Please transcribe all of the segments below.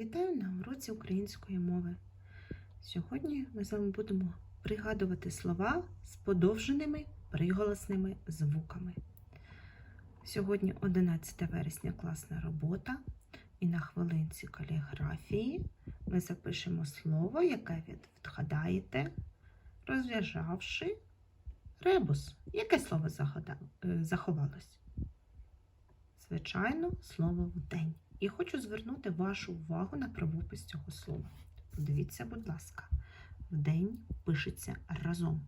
Вітаю на уроці української мови. Сьогодні ми з вами будемо пригадувати слова з подовженими приголосними звуками. Сьогодні 11 вересня класна робота, і на хвилинці каліграфії ми запишемо слово, яке відгадаєте, розв'яжавши ребус. Яке слово е, заховалось? Звичайно, слово вдень. І хочу звернути вашу увагу на правопис цього слова. Подивіться, будь ласка, вдень пишеться разом.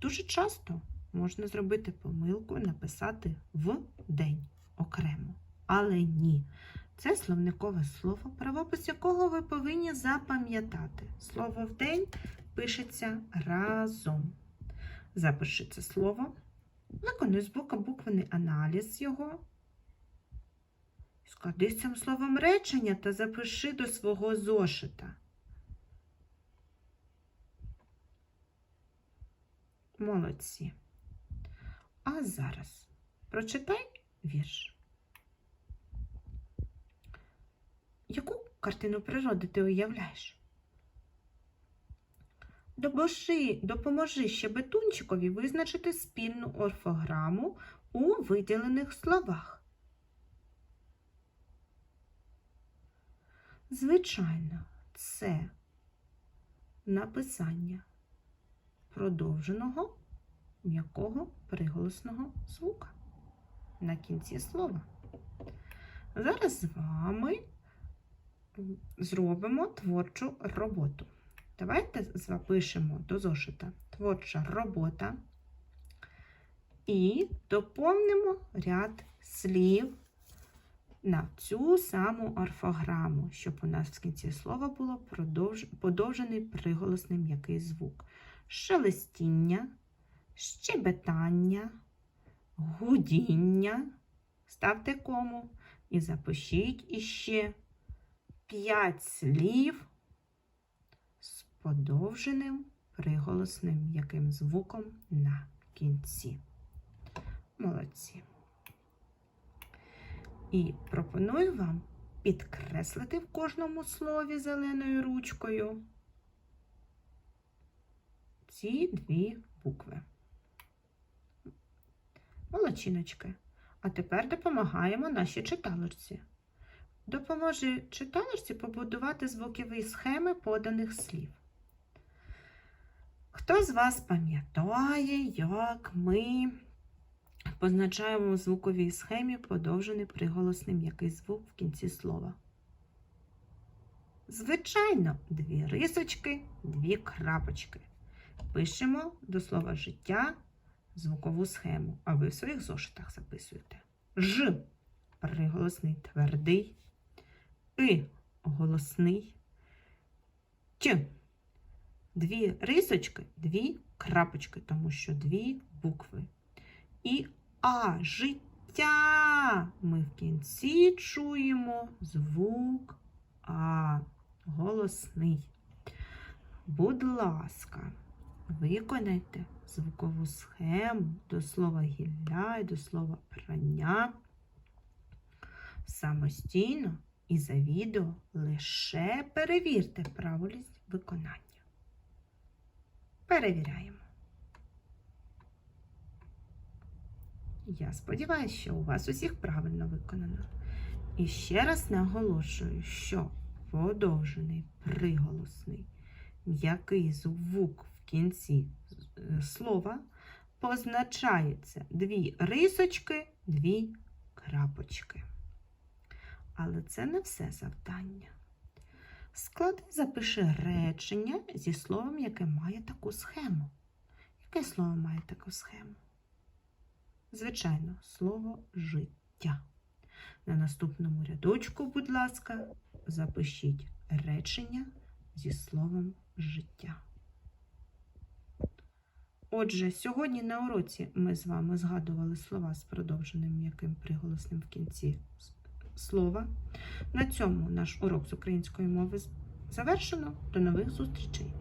Дуже часто можна зробити помилку написати в день окремо. Але ні. Це словникове слово, правопис якого ви повинні запам'ятати. Слово вдень пишеться разом. Запиши це слово. Виконуй з боку буквений аналіз його. Склади цим словом речення та запиши до свого зошита. Молодці. А зараз прочитай вірш. Яку картину природи ти уявляєш? Допоможи, допоможи щебетунчикові визначити спільну орфограму у виділених словах. Звичайно, це написання продовженого м'якого приголосного звука на кінці слова. Зараз з вами зробимо творчу роботу. Давайте запишемо до зошита творча робота і доповнимо ряд слів на цю саму орфограму, щоб у нас в кінці слова було подовжений приголосний м'який звук. Шелестіння, щебетання, гудіння. Ставте кому і запишіть іще 5 слів з подовженим приголосним м'яким звуком на кінці. Молодці. І пропоную вам підкреслити в кожному слові зеленою ручкою ці дві букви. Молодчиночки. А тепер допомагаємо нашій читалочці. Допоможи читалочці побудувати звукові схеми поданих слів. Хто з вас пам'ятає, як ми позначаємо у звуковій схемі подовжений приголосний м'який звук в кінці слова? Звичайно, дві рисочки, дві крапочки. Пишемо до слова життя звукову схему, а ви в своїх зошитах записуєте. Ж приголосний твердий, И голосний, Ч. Дві рисочки, дві крапочки, тому що дві букви. І А життя. Ми в кінці чуємо звук А. Голосний. Будь ласка, виконайте звукову схему до слова гілля і до слова прання самостійно і за відео лише перевірте правильність виконання. Перевіряємо. Я сподіваюся, що у вас усіх правильно виконано. І ще раз наголошую, що подовжений приголосний м'який звук в кінці е, слова позначається дві рисочки, дві крапочки. Але це не все завдання. Склади, запиши речення зі словом, яке має таку схему. Яке слово має таку схему? Звичайно, слово життя. На наступному рядочку, будь ласка, запишіть речення зі словом життя. Отже, сьогодні на уроці ми з вами згадували слова з продовженим м'яким приголосним в кінці слова. На цьому наш урок з української мови завершено. До нових зустрічей!